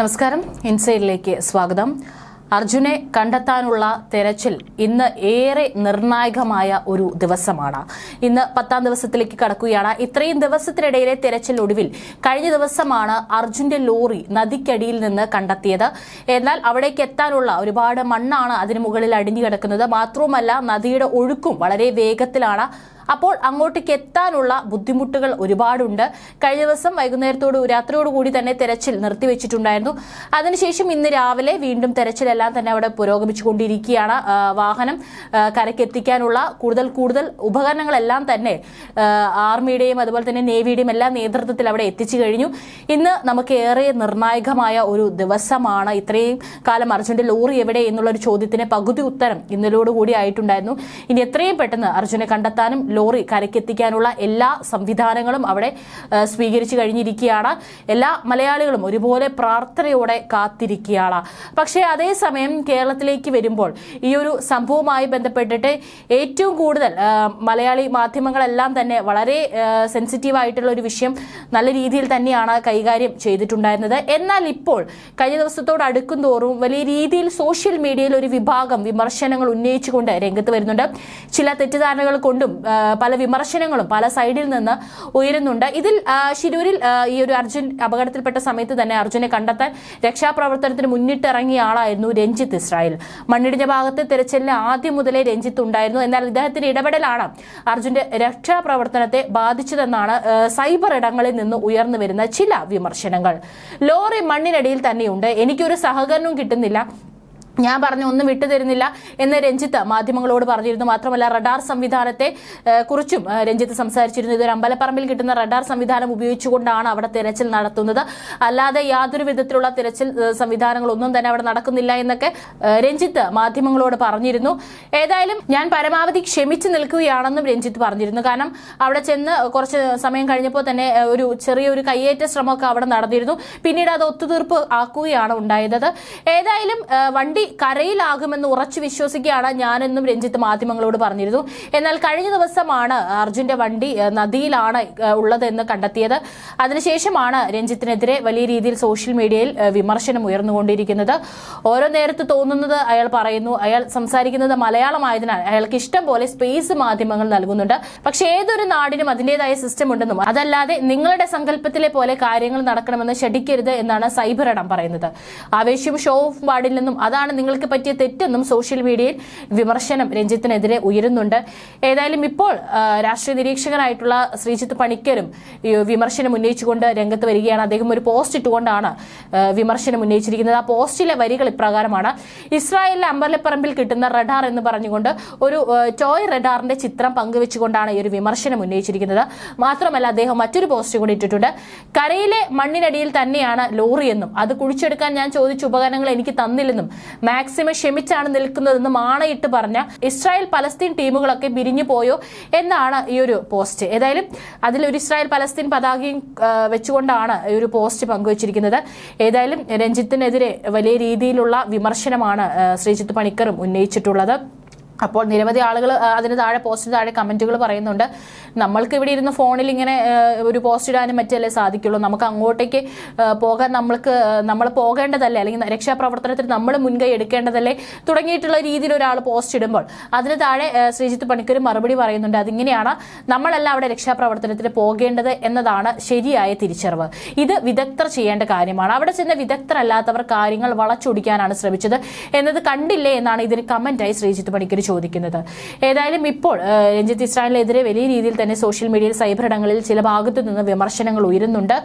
നമസ്കാരം. ഇൻസൈഡിലേക്ക് സ്വാഗതം. അർജുനെ കണ്ടെത്താനുള്ള തെരച്ചിൽ ഇന്ന് ഏറെ നിർണായകമായ ഒരു ദിവസമാണ്. ഇന്ന് പത്താം ദിവസത്തിലേക്ക് കടക്കുകയാണ്. ഇത്രയും ദിവസത്തിനിടയിലെ തെരച്ചിൽ ഒടുവിൽ കഴിഞ്ഞ ദിവസമാണ് അർജുന്റെ ലോറി നദിക്കടിയിൽ നിന്ന് കണ്ടെത്തിയത്. എന്നാൽ അവിടേക്ക് എത്താനുള്ള ഒരുപാട് മണ്ണാണ് അതിന് മുകളിൽ അടിഞ്ഞു കിടക്കുന്നത്. മാത്രവുമല്ല നദിയുടെ ഒഴുക്കും വളരെ വേഗത്തിലാണ്. അപ്പോൾ അങ്ങോട്ടേക്ക് എത്താനുള്ള ബുദ്ധിമുട്ടുകൾ ഒരുപാടുണ്ട്. കഴിഞ്ഞ ദിവസം വൈകുന്നേരത്തോട് രാത്രിയോട് കൂടി തന്നെ തെരച്ചിൽ നിർത്തിവെച്ചിട്ടുണ്ടായിരുന്നു. അതിനുശേഷം ഇന്ന് രാവിലെ വീണ്ടും തെരച്ചിലെല്ലാം തന്നെ അവിടെ പുരോഗമിച്ചുകൊണ്ടിരിക്കുകയാണ് വാഹനം കരക്കെത്തിക്കാനുള്ള കൂടുതൽ കൂടുതൽ ഉപകരണങ്ങളെല്ലാം തന്നെ ആർമിയുടെയും അതുപോലെ തന്നെ നേവിയുടെയും എല്ലാം നേതൃത്വത്തിൽ അവിടെ എത്തിച്ചു കഴിഞ്ഞു. ഇന്ന് നമുക്ക് ഏറെ നിർണായകമായ ഒരു ദിവസമാണ്. ഇത്രയും കാലം അർജുന്റെ ലോറി എവിടെ എന്നുള്ള ഒരു ചോദ്യത്തിന് പകുതി ഉത്തരം ഇന്നലോടുകൂടി ആയിട്ടുണ്ടായിരുന്നു. ഇനി എത്രയും പെട്ടെന്ന് അർജുനെ കണ്ടെത്താനും ലോറി കരക്കെത്തിക്കാനുള്ള എല്ലാ സംവിധാനങ്ങളും അവിടെ സ്വീകരിച്ചു കഴിഞ്ഞിരിക്കുകയാണ്. എല്ലാ മലയാളികളും ഒരുപോലെ പ്രാർത്ഥനയോടെ കാത്തിരിക്കുകയാണ്. പക്ഷേ അതേസമയം കേരളത്തിലേക്ക് വരുമ്പോൾ ഈ ഒരു സംഭവവുമായി ബന്ധപ്പെട്ടിട്ട് ഏറ്റവും കൂടുതൽ മലയാളി മാധ്യമങ്ങളെല്ലാം തന്നെ വളരെ സെൻസിറ്റീവ് ആയിട്ടുള്ള ഒരു വിഷയം നല്ല രീതിയിൽ തന്നെയാണ് കൈകാര്യം ചെയ്തിട്ടുണ്ടായിരുന്നത്. എന്നാൽ ഇപ്പോൾ കഴിഞ്ഞ ദിവസത്തോട് അടുക്കും തോറും വലിയ രീതിയിൽ സോഷ്യൽ മീഡിയയിൽ ഒരു വിഭാഗം വിമർശനങ്ങൾ ഉന്നയിച്ചുകൊണ്ട് രംഗത്ത് വരുന്നുണ്ട്. ചില തെറ്റിദ്ധാരണകൾ കൊണ്ടും പല വിമർശനങ്ങളും പല സൈഡിൽ നിന്ന് ഉയരുന്നുണ്ട്. ഇതിൽ ശിരൂരിൽ ഈ ഒരു അർജുൻ അപകടത്തിൽപ്പെട്ട സമയത്ത് തന്നെ അർജുനെ കണ്ടെത്താൻ രക്ഷാപ്രവർത്തനത്തിന് മുന്നിട്ടിറങ്ങിയ ആളായിരുന്നു രഞ്ജിത്ത് ഇസ്രായേൽ. മണ്ണിടിഞ്ഞ ഭാഗത്തെ തിരച്ചിലിന് ആദ്യം മുതലേ രഞ്ജിത്ത് ഉണ്ടായിരുന്നു. എന്നാൽ ഇദ്ദേഹത്തിന്റെ ഇടപെടലാണ് അർജുന്റെ രക്ഷാപ്രവർത്തനത്തെ ബാധിച്ചതെന്നാണ് സൈബർ ഇടങ്ങളിൽ നിന്ന് ഉയർന്നു വരുന്ന ചില വിമർശനങ്ങൾ. ലോറി മണ്ണിനടിയിൽ തന്നെയുണ്ട്. എനിക്കൊരു സഹകരണവും കിട്ടുന്നില്ല. ഞാൻ പറഞ്ഞു ഒന്നും വിട്ടുതരുന്നില്ല എന്ന് രഞ്ജിത്ത് മാധ്യമങ്ങളോട് പറഞ്ഞിരുന്നു. മാത്രമല്ല റഡാർ സംവിധാനത്തെ കുറിച്ചും രഞ്ജിത്ത് സംസാരിച്ചിരുന്നു. ഇതൊരു അമ്പലപ്പറമ്പിൽ കിട്ടുന്ന റഡാർ സംവിധാനം ഉപയോഗിച്ചുകൊണ്ടാണ് അവിടെ തിരച്ചിൽ നടത്തുന്നത്. അല്ലാതെ യാതൊരു വിധത്തിലുള്ള തിരച്ചിൽ സംവിധാനങ്ങളൊന്നും തന്നെ അവിടെ നടക്കുന്നില്ല എന്നൊക്കെ രഞ്ജിത്ത് മാധ്യമങ്ങളോട് പറഞ്ഞിരുന്നു. ഏതായാലും ഞാൻ പരമാവധി ക്ഷമിച്ചു നിൽക്കുകയാണെന്നും രഞ്ജിത്ത് പറഞ്ഞിരുന്നു. കാരണം അവിടെ ചെന്ന് കുറച്ച് സമയം കഴിഞ്ഞപ്പോൾ തന്നെ ഒരു ചെറിയൊരു കയ്യേറ്റ ശ്രമമൊക്കെ അവിടെ നടന്നിരുന്നു. പിന്നീട് അത് ഒത്തുതീർപ്പ് ആക്കുകയാണ് ഉണ്ടായത്. ഏതായാലും വണ്ടി കരയിലാകുമെന്ന് ഉറച്ചു വിശ്വസിക്കുകയാണ് ഞാനെന്നും രഞ്ജിത്ത് മാധ്യമങ്ങളോട് പറഞ്ഞിരുന്നു. എന്നാൽ കഴിഞ്ഞ ദിവസമാണ് അർജുന്റെ വണ്ടി നദിയിലാണ് ഉള്ളതെന്ന് കണ്ടെത്തിയത്. അതിനുശേഷമാണ് രഞ്ജിത്തിനെതിരെ വലിയ രീതിയിൽ സോഷ്യൽ മീഡിയയിൽ വിമർശനം ഉയർന്നുകൊണ്ടിരിക്കുന്നത്. ഓരോ നേരത്ത് തോന്നുന്നത് അയാൾ പറയുന്നു. അയാൾ സംസാരിക്കുന്നത് മലയാളമായതിനാൽ അയാൾക്ക് ഇഷ്ടം പോലെ സ്പേസ് മാധ്യമങ്ങൾ നൽകുന്നുണ്ട്. പക്ഷെ ഏതൊരു നാടിനും അതിന്റേതായ സിസ്റ്റം ഉണ്ടെന്നും അതല്ലാതെ നിങ്ങളുടെ സങ്കല്പത്തിലെ പോലെ കാര്യങ്ങൾ നടക്കണമെന്ന് ശഠിക്കരുത് എന്നാണ് സൈബർ ഇടം പറയുന്നത്. ആവേശവും ഷോ ഓഫ് പാടില്ലെന്നും അതാണ് നിങ്ങൾക്ക് പറ്റിയ തെറ്റെന്നും സോഷ്യൽ മീഡിയയിൽ വിമർശനം രഞ്ജിത്തിനെതിരെ ഉയരുന്നുണ്ട്. ഏതായാലും ഇപ്പോൾ രാഷ്ട്രീയ നിരീക്ഷകനായിട്ടുള്ള ശ്രീജിത്ത് പണിക്കരും വിമർശനം ഉന്നയിച്ചുകൊണ്ട് രംഗത്ത് വരികയാണ്. അദ്ദേഹം ഒരു പോസ്റ്റ് ഇട്ടുകൊണ്ടാണ് വിമർശനം ഉന്നയിച്ചിരിക്കുന്നത്. ആ പോസ്റ്റിലെ വരികൾ ഇപ്രകാരമാണ്. ഇസ്രായേലിലെ അമ്പലപ്പറമ്പിൽ കിട്ടുന്ന റഡാർ എന്ന് പറഞ്ഞുകൊണ്ട് ഒരു ടോയ് റഡാറിന്റെ ചിത്രം പങ്കുവെച്ചുകൊണ്ടാണ് ഈ ഒരു വിമർശനം ഉന്നയിച്ചിരിക്കുന്നത്. മാത്രമല്ല അദ്ദേഹം മറ്റൊരു പോസ്റ്റ് കൂടി ഇട്ടിട്ടുണ്ട്. കരയിലെ മണ്ണിനടിയിൽ തന്നെയാണ് ലോറിയെന്നും അത് കുഴിച്ചെടുക്കാൻ ഞാൻ ചോദിച്ച ഉപകരണങ്ങൾ എനിക്ക് തന്നില്ലെന്നും മാക്സിമം ക്ഷമിച്ചാണ് നിൽക്കുന്നതെന്ന് മാണയിട്ട് പറഞ്ഞ ഇസ്രായേൽ പലസ്തീൻ ടീമുകളൊക്കെ പിരിഞ്ഞു പോയോ എന്നാണ് ഈ ഒരു പോസ്റ്റ്. ഏതായാലും അതിൽ ഒരു ഇസ്രായേൽ പലസ്തീൻ പതാകയും വെച്ചുകൊണ്ടാണ് ഈ ഒരു പോസ്റ്റ് പങ്കുവച്ചിരിക്കുന്നത്. ഏതായാലും രഞ്ജിത്തിനെതിരെ വലിയ രീതിയിലുള്ള വിമർശനമാണ് ശ്രീജിത്ത് പണിക്കറും ഉന്നയിച്ചിട്ടുള്ളത്. അപ്പോൾ നിരവധി ആളുകൾ അതിന് താഴെ പോസ്റ്റിന് താഴെ കമന്റുകൾ പറയുന്നുണ്ട്. നമ്മൾക്ക് ഇവിടെ ഇരുന്ന് ഫോണിൽ ഇങ്ങനെ ഒരു പോസ്റ്റ് ഇടാനും മറ്റല്ലേ സാധിക്കുള്ളൂ. നമുക്ക് അങ്ങോട്ടേക്ക് പോകാൻ നമ്മൾക്ക് നമ്മൾ പോകേണ്ടതല്ലേ? അല്ലെങ്കിൽ രക്ഷാപ്രവർത്തനത്തിൽ നമ്മൾ മുൻകൈ എടുക്കേണ്ടതല്ലേ? തുടങ്ങിയിട്ടുള്ള രീതിയിൽ ഒരാൾ പോസ്റ്റ് ഇടുമ്പോൾ. അതിന് താഴെ ശ്രീജിത്ത് പണിക്കർ മറുപടി പറയുന്നുണ്ട്. അതിങ്ങനെയാണ് നമ്മളല്ല അവിടെ രക്ഷാപ്രവർത്തനത്തിന് പോകേണ്ടത് എന്നതാണ് ശരിയായ തിരിച്ചറിവ്. ഇത് വിദഗ്ധർ ചെയ്യേണ്ട കാര്യമാണ്. അവിടെ ചെന്ന വിദഗ്ധരല്ലാത്തവർ കാര്യങ്ങൾ വളച്ചൊടിക്കാനാണ് ശ്രമിച്ചത് എന്നത് കണ്ടില്ലേ എന്നാണ് ഇതിന് കമന്റായി ശ്രീജിത്ത് പണിക്കർ ചോദിക്കുന്നത്. ഏതായാലും ഇപ്പോൾ രഞ്ജിത്ത് ഇസ്രായേലിനെതിരെ വലിയ രീതിയിൽ തന്നെ സോഷ്യൽ മീഡിയയിൽ സൈബർ ഇടങ്ങളിൽ ചില ഭാഗത്തു നിന്ന് വിമർശനങ്ങൾ ഉയരുന്നുണ്ട്.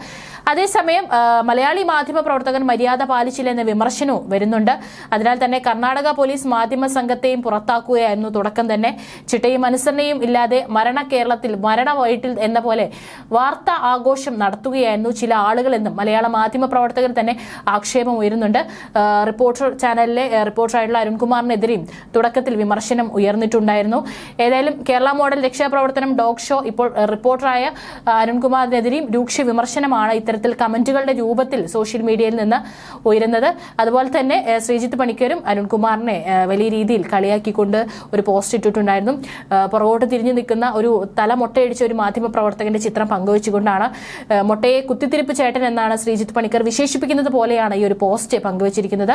അതേസമയം മലയാളി മാധ്യമ പ്രവർത്തകൻ മര്യാദ പാലിച്ചില്ല എന്ന വിമർശനവും വരുന്നുണ്ട്. അതിനാൽ തന്നെ കർണാടക പോലീസ് മാധ്യമ സംഘത്തെയും പുറത്താക്കുകയായിരുന്നു തുടക്കം തന്നെ. ചിട്ടയും അനുസരണയും ഇല്ലാതെ മരണ കേരളത്തിൽ മരണ വൈറ്റിൽ എന്ന പോലെ വാർത്താ ആഘോഷം നടത്തുകയായിരുന്നു ചില ആളുകൾ എന്നും മലയാള മാധ്യമ പ്രവർത്തകർ തന്നെ ആക്ഷേപം ഉയരുന്നുണ്ട്. റിപ്പോർട്ടർ ചാനലിലെ റിപ്പോർട്ടറായിട്ടുള്ള അരുൺകുമാറിനെതിരെയും തുടക്കത്തിൽ വിമർശനം ഉയർന്നിട്ടുണ്ടായിരുന്നു. ഏതായാലും കേരള മോഡൽ രക്ഷാപ്രവർത്തനം ഡോഗ് ഷോ ഇപ്പോൾ റിപ്പോർട്ടറായ അരുൺകുമാറിനെതിരെയും രൂക്ഷ വിമർശനമാണ് ഇത്തരത്തിൽ കമന്റുകളുടെ രൂപത്തിൽ സോഷ്യൽ മീഡിയയിൽ നിന്ന് ഉയരുന്നത്. അതുപോലെ തന്നെ ശ്രീജിത്ത് പണിക്കരും അരുൺകുമാറിനെ വലിയ രീതിയിൽ കളിയാക്കിക്കൊണ്ട് ഒരു പോസ്റ്റ് ഇട്ടിട്ടുണ്ടായിരുന്നു. പുറകോട്ട് തിരിഞ്ഞു നിൽക്കുന്ന ഒരു തല മുട്ടയടിച്ച ഒരു മാധ്യമ പ്രവർത്തകന്റെ ചിത്രം പങ്കുവച്ചുകൊണ്ടാണ് മൊട്ടയെ കുത്തിത്തിരിപ്പ് ചേട്ടൻ എന്നാണ് ശ്രീജിത്ത് പണിക്കർ വിശേഷിപ്പിക്കുന്നത് പോലെയാണ് ഈ ഒരു പോസ്റ്റ് പങ്കുവച്ചിരിക്കുന്നത്.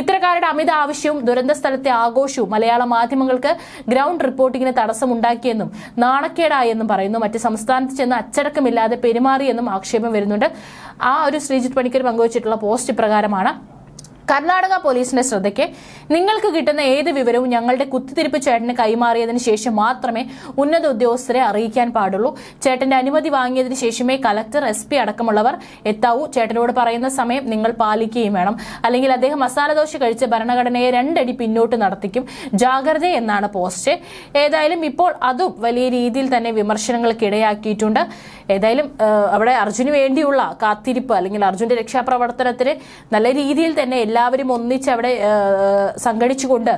ഇത്തരക്കാരുടെ അമിത ആവശ്യവും ദുരന്ത സ്ഥലത്തെ ആഘോഷവും മലയാള മാധ്യമങ്ങൾക്ക് ഗ്രൗണ്ട് റിപ്പോർട്ടിങ്ങിന് തടസ്സമുണ്ടാക്കിയെന്നും നാണക്കേടായെന്നും പറയുന്നു. മറ്റ് സംസ്ഥാനത്ത് ചെന്ന് അച്ചടക്കമില്ലാതെ പെരുമാറിയെന്നും ആക്ഷേപം വരുന്നുണ്ട്. ആ ഒരു ശ്രീജിത്ത് പണിക്കർ പങ്കുവച്ചിട്ടുള്ള പോസ്റ്റ് പ്രകാരമാണ് കർണാടക പോലീസിന്റെ ശ്രദ്ധയ്ക്ക് നിങ്ങൾക്ക് കിട്ടുന്ന ഏത് വിവരവും ഞങ്ങളുടെ കുത്തിത്തിരിപ്പ് ചേട്ടന് കൈമാറിയതിന് ശേഷം മാത്രമേ ഉന്നത ഉദ്യോഗസ്ഥരെ അറിയിക്കാൻ പാടുള്ളൂ. ചേട്ടന്റെ അനുമതി വാങ്ങിയതിന് ശേഷമേ കലക്ടർ എസ് പി അടക്കമുള്ളവർ എത്താവൂ. ചേട്ടനോട് പറയുന്ന സമയം നിങ്ങൾ പാലിക്കുകയും വേണം. അല്ലെങ്കിൽ അദ്ദേഹം മസാല ദോശ കഴിച്ച് ഭരണഘടനയെ രണ്ടടി പിന്നോട്ട് നടത്തിക്കും. ജാഗ്രത എന്നാണ് പോസ്റ്റ്. ഏതായാലും ഇപ്പോൾ അതും വലിയ രീതിയിൽ തന്നെ വിമർശനങ്ങൾക്ക് ഇടയാക്കിയിട്ടുണ്ട്. ഏതായാലും അവിടെ അർജുന് വേണ്ടിയുള്ള കാത്തിരിപ്പ് അല്ലെങ്കിൽ അർജുന്റെ രക്ഷാപ്രവർത്തനത്തിന് നല്ല രീതിയിൽ തന്നെ എല്ലാവരും ഒന്നിച്ച് അവിടെ സംഘടിച്ചുകൊണ്ട്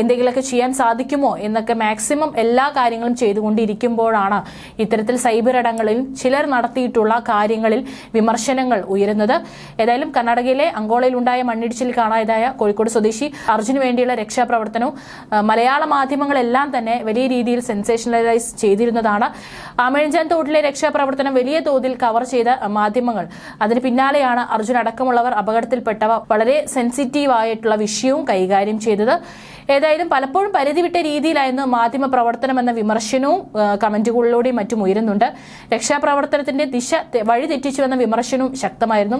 എന്തെങ്കിലുമൊക്കെ ചെയ്യാൻ സാധിക്കുമോ എന്നൊക്കെ മാക്സിമം എല്ലാ കാര്യങ്ങളും ചെയ്തുകൊണ്ടിരിക്കുമ്പോഴാണ് ഇത്തരത്തിൽ സൈബർ ഇടങ്ങളിൽ ചിലർ നടത്തിയിട്ടുള്ള കാര്യങ്ങളിൽ വിമർശനങ്ങൾ ഉയരുന്നത്. ഏതായാലും കർണാടകയിലെ അങ്കോളയിൽ ഉണ്ടായ മണ്ണിടിച്ചിൽ കാണാതായ കോഴിക്കോട് സ്വദേശി അർജുന് വേണ്ടിയുള്ള രക്ഷാപ്രവർത്തനവും മലയാള മാധ്യമങ്ങളെല്ലാം തന്നെ വലിയ രീതിയിൽ സെൻസേഷണലൈസ് ചെയ്തിരുന്നതാണ്. ആമഴഞ്ചാൻ തോട്ടിലെ രക്ഷാപ്രവർത്തനം വലിയ തോതിൽ കവർ ചെയ്ത മാധ്യമങ്ങൾ. അതിന് പിന്നാലെയാണ് അർജുൻ അടക്കമുള്ളവർ അപകടത്തിൽപ്പെട്ടവ. വളരെ സെൻസിറ്റീവ് ആയിട്ടുള്ള വിഷയവും കൈകാര്യം ചെയ്തത് ഏതായാലും പലപ്പോഴും പരിധി വിട്ട രീതിയിലായിരുന്നു മാധ്യമ പ്രവർത്തനം എന്ന വിമർശനവും കമന്റുകളിലൂടെയും മറ്റും ഉയരുന്നുണ്ട്. രക്ഷാപ്രവർത്തനത്തിന്റെ ദിശ വഴി തെറ്റിച്ചു എന്ന വിമർശനവും ശക്തമായിരുന്നു.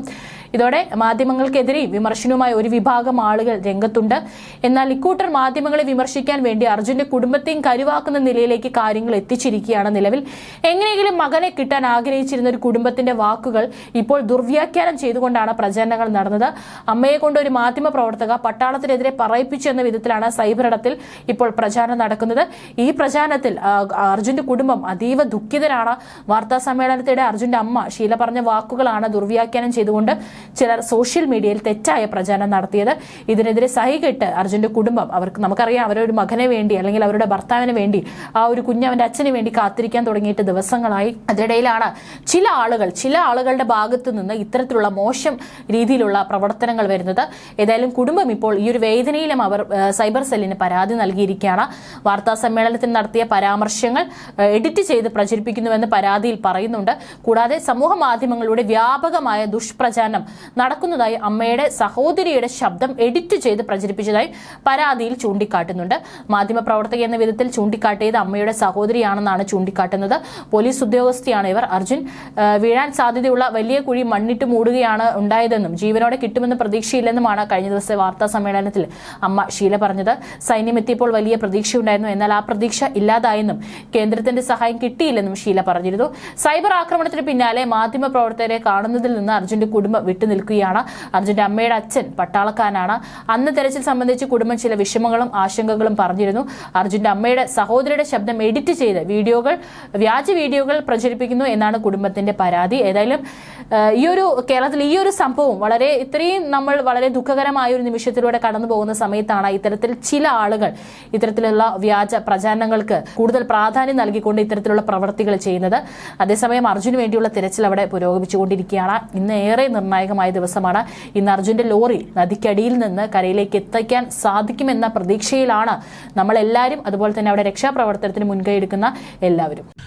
ഇതോടെ മാധ്യമങ്ങൾക്കെതിരെയും വിമർശനവുമായി ഒരു വിഭാഗം ആളുകൾ രംഗത്തുണ്ട്. എന്നാൽ ഇക്കൂട്ടർ മാധ്യമങ്ങളെ വിമർശിക്കാൻ വേണ്ടി അർജുന്റെ കുടുംബത്തെയും കരുവാക്കുന്ന നിലയിലേക്ക് കാര്യങ്ങൾ എത്തിച്ചിരിക്കുകയാണ് നിലവിൽ. എങ്ങനെയെങ്കിലും മകനെ കിട്ടാൻ ആഗ്രഹിച്ചിരുന്ന ഒരു കുടുംബത്തിന്റെ വാക്കുകൾ ഇപ്പോൾ ദുർവ്യാഖ്യാനം ചെയ്തുകൊണ്ടാണ് പ്രചരണങ്ങൾ നടന്നത്. അമ്മയെ കൊണ്ട് ഒരു മാധ്യമ പ്രവർത്തക പട്ടാളത്തിനെതിരെ പറയിപ്പിച്ചു എന്ന വിധത്തിലാണ് സൈബർ ഇടത്തിൽ ഇപ്പോൾ പ്രചാരണം നടക്കുന്നത്. ഈ പ്രചാരണത്തിൽ അർജുന്റെ കുടുംബം അതീവ ദുഃഖിതരാണ്. വാർത്താ സമ്മേളനത്തിടെ അർജുന്റെ അമ്മ ശീല പറഞ്ഞ വാക്കുകളാണ് ദുർവ്യാഖ്യാനം ചെയ്തുകൊണ്ട് ചിലർ സോഷ്യൽ മീഡിയയിൽ തെറ്റായ പ്രചാരണം നടത്തിയത് ഇതിനെതിരെ സഹികെട്ട് അർജുന്റെ കുടുംബം അവർക്ക് നമുക്കറിയാം അവരൊരു മകനെ വേണ്ടി അല്ലെങ്കിൽ അവരുടെ ഭർത്താവിന് വേണ്ടി ആ ഒരു കുഞ്ഞ് അവന്റെ അച്ഛന് വേണ്ടി കാത്തിരിക്കാൻ തുടങ്ങിയിട്ട് ദിവസങ്ങളായി. അതിനിടയിലാണ് ചില ആളുകൾ ചില ആളുകളുടെ ഭാഗത്തു നിന്ന് ഇത്തരത്തിലുള്ള മോശം രീതിയിലുള്ള പ്രവർത്തനങ്ങൾ വരുന്നത്. ഏതായാലും കുടുംബം ഇപ്പോൾ ഈ ഒരു വേദനയിലും അവർ സൈബർ സെല്ലിന് പരാതി നൽകിയിരിക്കുകയാണ്. വാർത്താ സമ്മേളനത്തിൽ നടത്തിയ പരാമർശങ്ങൾ എഡിറ്റ് ചെയ്ത് പ്രചരിപ്പിക്കുന്നുവെന്ന് പരാതിയിൽ പറയുന്നുണ്ട്. കൂടാതെ സമൂഹ മാധ്യമങ്ങളുടെ വ്യാപകമായ ദുഷ്പ്രചാരണം നടക്കുന്നതായി അമ്മയുടെ സഹോദരിയുടെ ശബ്ദം എഡിറ്റ് ചെയ്ത് പ്രചരിപ്പിച്ചതായി പരാതിയിൽ ചൂണ്ടിക്കാട്ടുന്നുണ്ട്. മാധ്യമപ്രവർത്തക എന്ന വിധത്തിൽ ചൂണ്ടിക്കാട്ടിയത് അമ്മയുടെ സഹോദരിയാണെന്നാണ് ചൂണ്ടിക്കാട്ടുന്നത്. പോലീസ് ഉദ്യോഗസ്ഥയാണ് ഇവർ. അർജുൻ വീഴാൻ സാധ്യതയുള്ള വലിയ കുഴി മണ്ണിട്ട് മൂടുകയാണ് ഉണ്ടായതെന്നും ജീവനോടെ കിട്ടുമെന്ന് പ്രതീക്ഷയില്ലെന്നുമാണ് കഴിഞ്ഞ ദിവസത്തെ വാർത്താ സമ്മേളനത്തിൽ അമ്മ ഷീല പറഞ്ഞത്. സൈന്യം എത്തിയപ്പോൾ വലിയ പ്രതീക്ഷയുണ്ടായിരുന്നു എന്നാൽ ആ പ്രതീക്ഷ ഇല്ലാതായെന്നും കേന്ദ്രത്തിന്റെ സഹായം കിട്ടിയില്ലെന്നും ഷീല പറഞ്ഞിരുന്നു. സൈബർ ആക്രമണത്തിന് പിന്നാലെ മാധ്യമപ്രവർത്തകരെ കാണുന്നതിൽ നിന്ന് അർജുന്റെ കുടുംബം വിട്ടുനിൽക്കുകയാണ് അർജുന്റെ അമ്മയുടെ അച്ഛൻ പട്ടാളക്കാരനാണ്. അന്ന് തെരച്ചിൽ സംബന്ധിച്ച് കുടുംബം ചില വിഷമങ്ങളും ആശങ്കകളും പറഞ്ഞിരുന്നു. അർജുന്റെ അമ്മയുടെ സഹോദരിയുടെ ശബ്ദം എഡിറ്റ് ചെയ്ത് വീഡിയോകൾ വ്യാജ വീഡിയോകൾ പ്രചരിപ്പിക്കുന്നു എന്നാണ് കുടുംബത്തിന്റെ പരാതി. ഏതായാലും ഈ ഒരു കേരളത്തിൽ ഈ ഒരു സംഭവം വളരെ ഇത്രയും നമ്മൾ വളരെ ദുഃഖകരമായ ഒരു നിമിഷത്തിലൂടെ കടന്നു പോകുന്ന സമയത്താണ് ഇത്തരത്തിൽ ചില ആളുകൾ ഇത്തരത്തിലുള്ള വ്യാജ പ്രചാരണങ്ങൾക്ക് കൂടുതൽ പ്രാധാന്യം നൽകിക്കൊണ്ട് ഇത്തരത്തിലുള്ള പ്രവർത്തികൾ ചെയ്യുന്നത്. അതേസമയം അർജുന് വേണ്ടിയുള്ള തിരച്ചിൽ അവിടെ പുരോഗമിച്ചുകൊണ്ടിരിക്കുകയാണ്. ഇന്ന് ഏറെ നിർണായകമായ ദിവസമാണ്. ഇന്ന് അർജുന്റെ ലോറി നദിക്കടിയിൽ നിന്ന് കരയിലേക്ക് എത്തിക്കാൻ സാധിക്കുമെന്ന പ്രതീക്ഷയിലാണ് നമ്മളെല്ലാവരും. അതുപോലെ തന്നെ അവിടെ രക്ഷാപ്രവർത്തനത്തിന് മുൻകൈ എടുക്കുന്ന എല്ലാവരും.